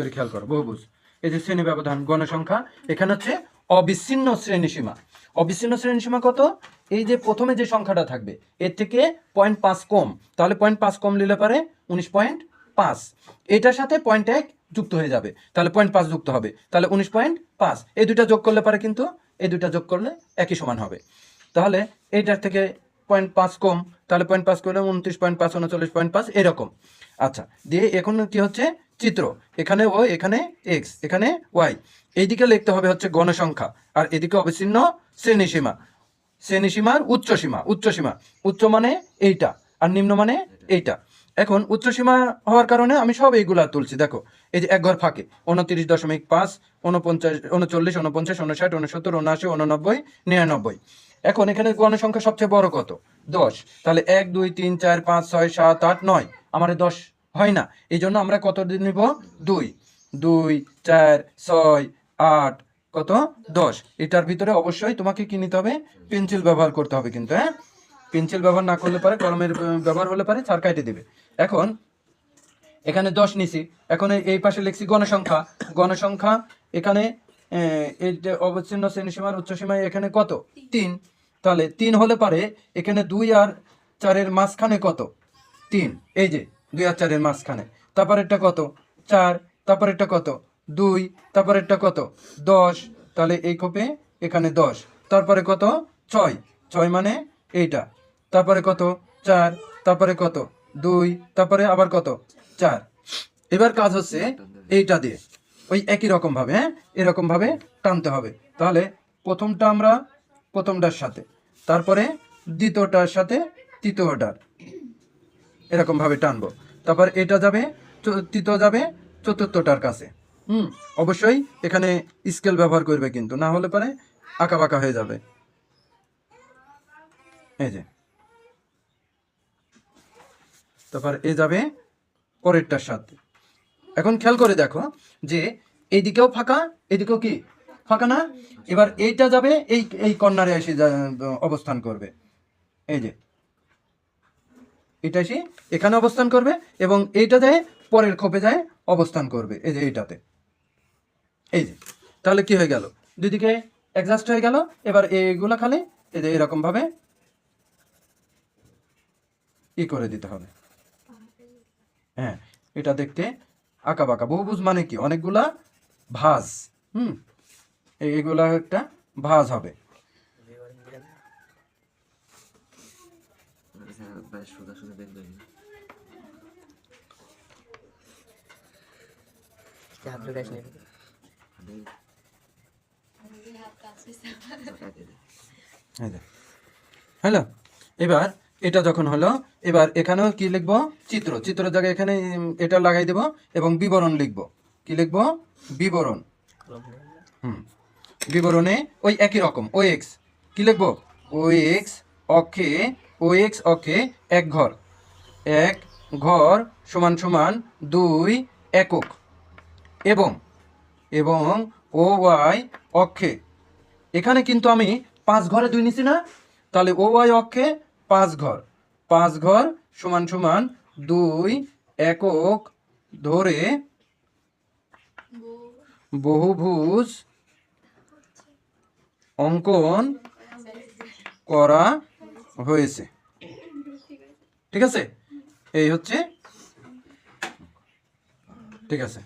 করে খেয়াল করো বহুভুজ এই যে শ্রেণি ব্যবধান, গণসংখ্যা, এখানে হচ্ছে অবিচ্ছিন্ন শ্রেণীসীমা অবিচ্ছিন্ন শ্রেণীসীমা কত? এই যে প্রথমে যে সংখ্যাটা থাকবে, এর থেকে পয়েন্ট পাঁচ কম। তাহলে পয়েন্ট পাঁচ কম নিলে পারে উনিশ পয়েন্ট পাঁচ। এটার সাথে পয়েন্ট এক যুক্ত হয়ে যাবে। তাহলে পয়েন্ট পাঁচ যুক্ত হবে। তাহলে উনিশ পয়েন্ট পাঁচ। এই দুইটা যোগ করলে পারে কিন্তু, এই দুইটা যোগ করলে একই সমান হবে। তাহলে এইটার থেকে পয়েন্ট পাঁচ কম, তাহলে পয়েন্ট পাঁচ করলে উনত্রিশ পয়েন্ট পাঁচ, উনচল্লিশ পয়েন্ট পাঁচ, এরকম। আচ্ছা দিয়ে এখন কি হচ্ছে? চিত্র। এখানে ও, এখানে এক্স এখানে ওয়াই এইদিকে লিখতে হবে হচ্ছে গণসংখ্যা। আর এদিকে অবিচ্ছিন্ন শ্রেণীসীমা। শ্রেণীসীমার উচ্চসীমা উচ্চসীমা। উচ্চ মানে এইটা, আর নিম্ন মানে এইটা। এখন উচ্চ সীমা হওয়ার কারণে আমি সব এইগুলা তুলছি, দেখো। এই যে এক ঘর ফাঁকে উনত্রিশ দশমিক পাঁচ উনপঞ্চাশ উনচল্লিশ উনপঞ্চাশ উনষাট উনসত্তর উনআশি উননব্বই নিরানব্বই। এখন এখানে গণসংখ্যা সবচেয়ে বড় কত? দশ। তাহলে এক, দুই, তিন, চার, পাঁচ, ছয়, সাত, আট, নয়। আমার দশ হয় না। এই জন্য আমরা কত নিব? দুই। দুই, চার, ছয়, আট, কত? দশ। এটার ভিতরে অবশ্যই তোমাকে কি নিতে হবে? পেন্সিল ব্যবহার করতে হবে কিন্তু হ্যাঁ? পেন্সিল ব্যবহার না করলে পারে, কলমের ব্যবহার হলে পারে চার কাটে দেবে। এখন, এখানে দশ নিছি। এখন এই- পাশে লিখছি গণসংখ্যা। গণসংখ্যা এখানে এই যে অবচ্ছিন্ন শ্রেণীসীমার উচ্চসীমায় এখানে কত? তিন। তাহলে তিন হলে পারে এখানে দুই আর চারের মাঝখানে কত? তিন। এই যে, দুই আর চারের মাঝখানে। তারপরেরটা কত? চার। তারপরেরটা কত? দুই। তারপরেরটা কত? দশ। তাহলে এই কোপে এখানে দশ। তারপরে কত? ছয়। ছয় মানে এইটা। তারপরে কত? চার। তারপরে কত? দুই। তারপরে আবার কত? চার। এবার কাজ হচ্ছে এইটা দিয়ে। ওই একই রকম ভাবে হ্যাঁ? এরকম ভাবে টানতে হবে। তাহলে প্রথমটা আমরা প্রথমটার সাথে, তারপরে দ্বিতীয়টার সাথে তৃতীয়টার এরকম ভাবে টানবো। তারপর এটা যাবে তৃতীয় যাবে চতুর্থটার কাছে। হুম? অবশ্যই এখানে স্কেল ব্যবহার করবে কিন্তু, না হলে পরে আঁকা বাঁকা হয়ে যাবে। এই যে। তারপর এ যাবে পরেরটার সাথে। এখন খেয়াল করে দেখো যে এইদিকেও ফাঁকা এদিকেও কি? ফাঁকা না? এবার এইটা যাবে, এই এই কর্নারে এসে অবস্থান করবে। এই যে। এটা এসে এখানে অবস্থান করবে এবং এইটা যায় পরের খোপে যায় অবস্থান করবে, এই যে এইটাতে। এই যে। তাহলে কি হয়ে গেল? দুদিকে অ্যাডজাস্ট হয়ে গেল, এবার এইগুলা খালি এই যে এরকমভাবে ই করে দিতে হবে। হ্যাঁ এটা দেখতে আঁকা বাঁকা। বহুভুজ মানে কি? অনেকগুলা ভাঁজ। হুম? এগুলা একটা ভাঁজ হবে। হলো এবার এটা যখন হলো, এবার এখানেও কি লিখব? চিত্র। চিত্র জায়গায় এখানে এটা লাগাই দেব এবং বিবরণ লিখব। কি লিখব? বিবরণ। হুম। বিবরণে ওই একই রকম ও এক্স কি লিখব? ও এক্স অক্ষে ও এক্স অক্ষে এক ঘর। এক ঘর সমান সমান দুই একক। এবং এবং ও ওয়াই অক্ষে। এখানে কিন্তু আমি পাঁচ ঘরে দুই নিছি না। তাহলে ও ওয়াই অক্ষে পাঁচ ঘর। পাঁচ ঘর সমান সমান দুই একক ধরে বহুভুজ অঙ্কন করা হয়েছে। ঠিক আছে? এই হচ্ছে ঠিক আছে।